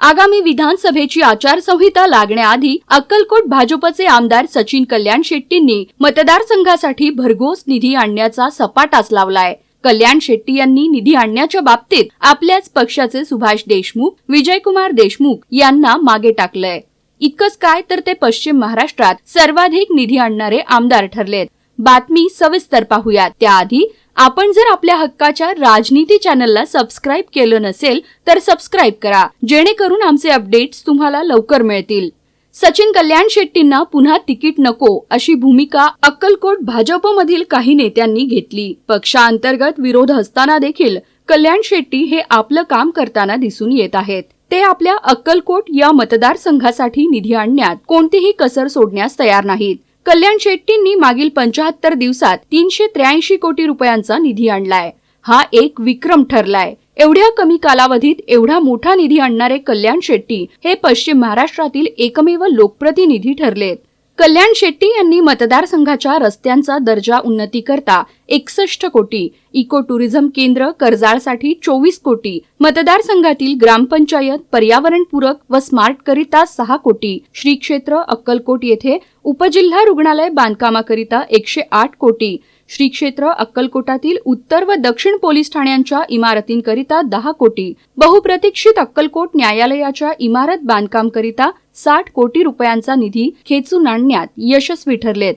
आगामी विधानसभेची आचारसंहिता लागण्याआधी अक्कलकोट भाजपचे आमदार सचिन कल्याण शेट्टींनी मतदारसंघासाठी भरघोस निधी आणण्याचा सपाटाच लावलाय. कल्याण शेट्टी यांनी निधी आणण्याच्या बाबतीत आपल्याच पक्षाचे सुभाष देशमुख विजयकुमार देशमुख यांना मागे टाकलंय. इतकंच काय तर ते पश्चिम महाराष्ट्रात सर्वाधिक निधी आणणारे आमदार ठरलेत. बातमी सविस्तर पाहूया त्याआधी आपण जर आपल्या हक्काच्या राजनीती चॅनलला सबस्क्राईब केलं नसेल तर सबस्क्राईब करा. जेणेकरून आमचे अपडेट्स तुम्हाला लवकर मिळतील. सचिन कल्याण शेट्टींना पुन्हा तिकीट नको अशी भूमिका अक्कलकोट भाजपमधील काही नेत्यांनी घेतली. पक्षांतर्गत विरोध असताना देखील कल्याण शेट्टी हे आपलं काम करताना दिसून येत आहेत. ते आपल्या अक्कलकोट या मतदारसंघासाठी निधी आणण्यात कोणतीही कसर सोडण्यास तयार नाहीत. कल्याण शेट्टींनी मागील पंचाहत्तर दिवसात तीनशे त्र्याऐंशी कोटी रुपयांचा निधी आणलाय. हा एक विक्रम ठरलाय. एवढ्या कमी कालावधीत एवढा मोठा निधी आणणारे कल्याण शेट्टी हे पश्चिम महाराष्ट्रातील एकमेव लोकप्रतिनिधी ठरलेत. कल्याण शेट्टी यांनी मतदारसंघाच्या रस्त्यांचा दर्जा उन्नतीकरता एकसष्ट कोटी इको टुरिझम केंद्र कर्जाळसाठी चोवीस कोटी मतदारसंघातील ग्रामपंचायत पर्यावरणपूरक व स्मार्ट करिता सहा कोटी श्री क्षेत्र अक्कलकोट येथे उपजिल्हा रुग्णालय बांधकामाकरिता एकशे आठ कोटी श्री क्षेत्र अक्कलकोटातील उत्तर व दक्षिण पोलीस ठाण्यांच्या इमारतींकरिता दहा कोटी. बहुप्रतीक्षित अक्कलकोट न्यायालयाच्या इमारत बांधकामकरिता साठ कोटी रुपयांचा निधी खेचून आणण्यात यशस्वी ठरलेत.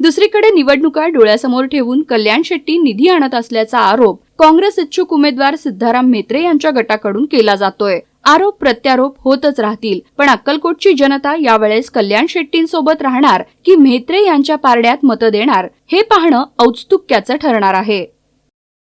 दुसरीकडे निवडणुका डोळ्यासमोर ठेवून कल्याण शेट्टी निधी आणत असल्याचा आरोप काँग्रेस इच्छुक उमेदवार सिद्धाराम म्हेत्रे यांच्या गटाकडून केला जातोय. आरोप प्रत्यारोप होतच राहतील. पण अक्कलकोटची जनता यावेळेस कल्याण शेट्टींसोबत राहणार की म्हेत्रे यांच्या पारड्यात मतं देणार हे पाहणं औत्सुक्याचं ठरणार आहे.